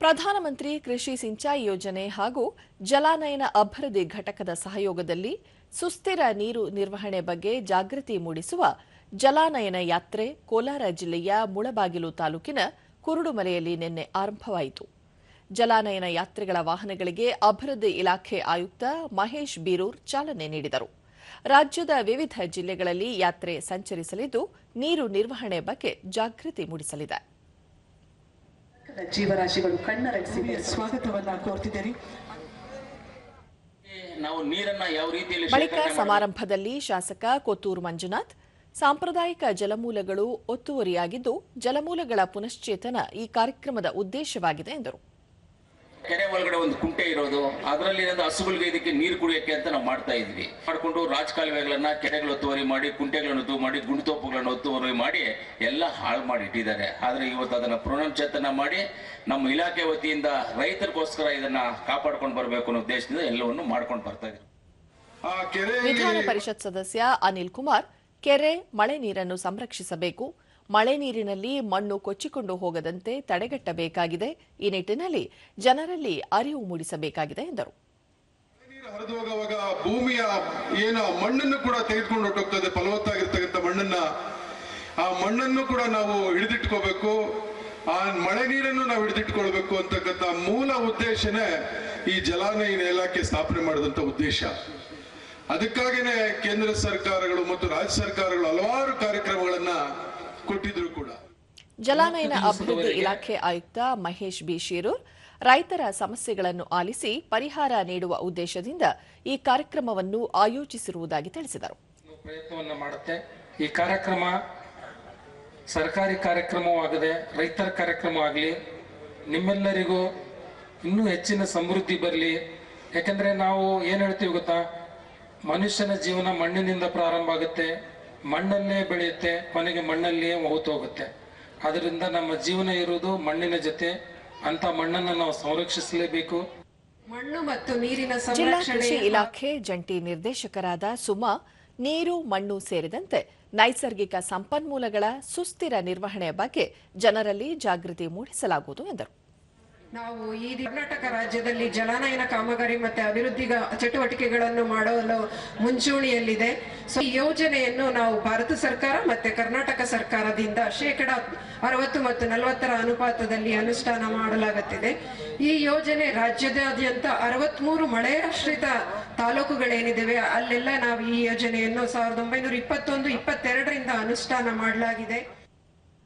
ಪ್ರಧಾನಮಂತ್ರಿ ಕೃಷಿ ಸಿಂಚಾಯಿ ಯೋಜನೆ ಹಾಗೂ ಜಲಾನಯನ ಅಭಿವೃದ್ಧಿ ಘಟಕದ ಸಹಯೋಗದಲ್ಲಿ ಸುಸ್ಥಿರ ನೀರು ನಿರ್ವಹಣೆ ಬಗ್ಗೆ ಜಾಗೃತಿ ಮೂಡಿಸುವ ಜಲಾನಯನ ಯಾತ್ರೆ ಕೋಲಾರ ಜಿಲ್ಲೆಯ ಮುಳಬಾಗಿಲು ತಾಲೂಕಿನ ಕುರುಡುಮಲೆಯಲ್ಲಿ ನಿನ್ನೆ ಆರಂಭವಾಯಿತು. ಜಲಾನಯನ ಯಾತ್ರೆಗಳ ವಾಹನಗಳಿಗೆ ಅಭಿವೃದ್ಧಿ ಇಲಾಖೆ ಆಯುಕ್ತ ಮಹೇಶ್ ಬೀರೂರ್ ಚಾಲನೆ ನೀಡಿದರು. ರಾಜ್ಯದ ವಿವಿಧ ಜಿಲ್ಲೆಗಳಲ್ಲಿ ಯಾತ್ರೆ ಸಂಚರಿಸಲಿದ್ದು ನೀರು ನಿರ್ವಹಣೆ ಬಗ್ಗೆ ಜಾಗೃತಿ ಮೂಡಿಸಲಿದೆ. ಜೀವರಾಶಿಗಳು ಕಣ್ಣರಳಿಸಿದೆ ಸ್ವಾಗತವನ್ನ ಕೋರ್ತಿದ್ದೇನೆ ನಾವು ನೀರನ್ನ ಯಾವ ರೀತಿಯಲ್ಲಿ ಬಳಿಕ? ಸಮಾರಂಭದಲ್ಲಿ ಶಾಸಕ ಕೊತ್ತೂರು ಮಂಜುನಾಥ್ ಸಾಂಪ್ರದಾಯಿಕ ಜಲಮೂಲಗಳು ಒತ್ತುವರಿಯಾಗಿದ್ದು ಜಲಮೂಲಗಳ ಪುನಶ್ಚೇತನ ಈ ಕಾರ್ಯಕ್ರಮದ ಉದ್ದೇಶವಾಗಿದೆ ಎಂದರು ಕೆರೆ ಒಳಗಡೆ ಒಂದು ಕುಂಟೆ ಇರೋದು ಅದರಲ್ಲಿ ಏನಾದ್ರು ಹಸುಗಳಿಗೆ ಇದಕ್ಕೆ ನೀರು ಕುಡಿಯಕ್ಕೆ ಅಂತ ನಾವು ಮಾಡ್ತಾ ಇದ್ವಿ. ಮಾಡ್ಕೊಂಡು ರಾಜಕಾಲುವೆಗಳನ್ನ ಕೆರೆಗಳು ಒತ್ತುವರಿ ಮಾಡಿ ಕುಂಟೆಗಳನ್ನು ಒತ್ತು ಮಾಡಿ ಗುಂಡುತೋಪುಗಳನ್ನು ಒತ್ತುವರಿ ಮಾಡಿ ಎಲ್ಲ ಹಾಳು ಮಾಡಿ ಇಟ್ಟಿದ್ದಾರೆ ಆದ್ರೆ ಇವತ್ತು ಅದನ್ನ ಪುನಶ್ಚೇತನ ಮಾಡಿ ನಮ್ಮ ಇಲಾಖೆ ವತಿಯಿಂದ ರೈತರಿಗೋಸ್ಕರ ಇದನ್ನ ಕಾಪಾಡ್ಕೊಂಡು ಬರಬೇಕು ಅನ್ನೋ ಉದ್ದೇಶದಿಂದ ಎಲ್ಲವನ್ನು ಮಾಡ್ಕೊಂಡು ಬರ್ತಾ ಇದ್ದಾರೆ ವಿಧಾನ ಪರಿಷತ್ ಸದಸ್ಯ ಅನಿಲ್ ಕುಮಾರ್ ಕೆರೆ ಮಳೆ ನೀರನ್ನು ಸಂರಕ್ಷಿಸಬೇಕು ಮಳೆ ನೀರಿನಲ್ಲಿ ಮಣ್ಣು ಕೊಚ್ಚಿಕೊಂಡು ಹೋಗದಂತೆ ತಡೆಗಟ್ಟಬೇಕಾಗಿದೆ. ಈ ನಿಟ್ಟಿನಲ್ಲಿ ಜನರಲ್ಲಿ ಅರಿವು ಮೂಡಿಸಬೇಕಾಗಿದೆ ಎಂದರು. ಹರಿದು ಹೋಗುವಾಗ ಭೂಮಿಯ ಏನು ಮಣ್ಣನ್ನು ಕೂಡ ತೆಗೆದುಕೊಂಡು ಹೊರಟೋಗ್ತದೆ ಫಲವತ್ತಾಗಿರ್ತಕ್ಕಂಥ ಮಣ್ಣನ್ನ. ಆ ಮಣ್ಣನ್ನು ಕೂಡ ನಾವು ಹಿಡಿದಿಟ್ಕೋಬೇಕು, ಆ ಮಳೆ ನೀರನ್ನು ನಾವು ಹಿಡಿದಿಟ್ಕೊಳ್ಬೇಕು ಅಂತಕ್ಕಂಥ ಮೂಲ ಉದ್ದೇಶನೇ ಈ ಜಲಾನಯನ ಇಲಾಖೆ ಸ್ಥಾಪನೆ ಮಾಡಿದಂಥ ಉದ್ದೇಶ. ಅದಕ್ಕಾಗಿನೇ ಕೇಂದ್ರ ಸರ್ಕಾರಗಳು ಮತ್ತು ರಾಜ್ಯ ಸರ್ಕಾರಗಳು ಹಲವಾರು ಕೂಡ ಜಲಾನಯನ ಅಭಿವೃದ್ಧಿ ಇಲಾಖೆ ಆಯುಕ್ತ ಮಹೇಶ್ ಬಿ ಶಿರೂರ್ ರೈತರ ಸಮಸ್ಯೆಗಳನ್ನು ಆಲಿಸಿ ಪರಿಹಾರ ನೀಡುವ ಉದ್ದೇಶದಿಂದ ಈ ಕಾರ್ಯಕ್ರಮವನ್ನು ಆಯೋಜಿಸಿರುವುದಾಗಿ ತಿಳಿಸಿದರು. ಪ್ರಯತ್ನವನ್ನು ಮಾಡುತ್ತೆ. ಈ ಕಾರ್ಯಕ್ರಮ ಸರ್ಕಾರಿ ಕಾರ್ಯಕ್ರಮವಾಗದೆ ರೈತರ ಕಾರ್ಯಕ್ರಮವಾಗಲಿ ನಿಮ್ಮೆಲ್ಲರಿಗೂ ಇನ್ನೂ ಹೆಚ್ಚಿನ ಸಮೃದ್ಧಿ ಬರಲಿ. ಯಾಕಂದ್ರೆ ನಾವು ಏನು ಹೇಳ್ತೀವಿ ಗೊತ್ತಾ? ಮನುಷ್ಯನ ಜೀವನ ಮಣ್ಣಿನಿಂದ ಪ್ರಾರಂಭ ಆಗುತ್ತೆ ಮಣ್ಣಲ್ಲೇ ಬೆಳೆಯುತ್ತೆ ಕೊನೆಗೆ ಮಣ್ಣಲ್ಲಿಯೇ ಹೋಗ್ತು ಹೋಗುತ್ತೆ ಅದರಿಂದ ನಮ್ಮ ಜೀವನ ಇರುವುದು ಮಣ್ಣಿನ ಜೊತೆ. ಅಂತ ಮಣ್ಣನ್ನು ನಾವು ಸಂರಕ್ಷಿಸಲೇಬೇಕು. ಮಣ್ಣು ಮತ್ತು ನೀರಿನ ಜಿಲ್ಲಾ ಸಂರಕ್ಷಣೆ ಕೃಷಿ ಇಲಾಖೆ ಜಂಟಿ ನಿರ್ದೇಶಕರಾದ ಸುಮಾ ನೀರು ಮಣ್ಣು ಸೇರಿದಂತೆ ನೈಸರ್ಗಿಕ ಸಂಪನ್ಮೂಲಗಳ ಸುಸ್ಥಿರ ನಿರ್ವಹಣೆಯ ಬಗ್ಗೆ ಜನರಲ್ಲಿ ಜಾಗೃತಿ ಮೂಡಿಸಲಾಗುವುದು ಎಂದರು. ನಾವು ಈ ಕರ್ನಾಟಕ ರಾಜ್ಯದಲ್ಲಿ ಜಲಾನಯನ ಕಾಮಗಾರಿ ಮತ್ತೆ ಅಭಿವೃದ್ಧಿ ಚಟುವಟಿಕೆಗಳನ್ನು ಮಾಡಲು ಮುಂಚೂಣಿಯಲ್ಲಿದೆ. ಸೊ ಈ ಯೋಜನೆಯನ್ನು ನಾವು ಭಾರತ ಸರ್ಕಾರ ಮತ್ತೆ ಕರ್ನಾಟಕ ಸರ್ಕಾರದಿಂದ ಶೇಕಡ ಅರವತ್ತು ಮತ್ತು ನಲವತ್ತರ ಅನುಪಾತದಲ್ಲಿ ಅನುಷ್ಠಾನ ಮಾಡಲಾಗುತ್ತಿದೆ. ಈ ಯೋಜನೆ ರಾಜ್ಯದಾದ್ಯಂತ ಅರವತ್ಮೂರು ಮಳೆಯಾಶ್ರಿತ ತಾಲೂಕುಗಳೇನಿದ್ದಾವೆ ಅಲ್ಲೆಲ್ಲ ನಾವು ಈ ಯೋಜನೆಯನ್ನು ಸಾವಿರದ ಒಂಬೈನೂರ ಇಪ್ಪತ್ತೊಂದು, ಇಪ್ಪತ್ತೆರಡರಿಂದ ಅನುಷ್ಠಾನ ಮಾಡಲಾಗಿದೆ.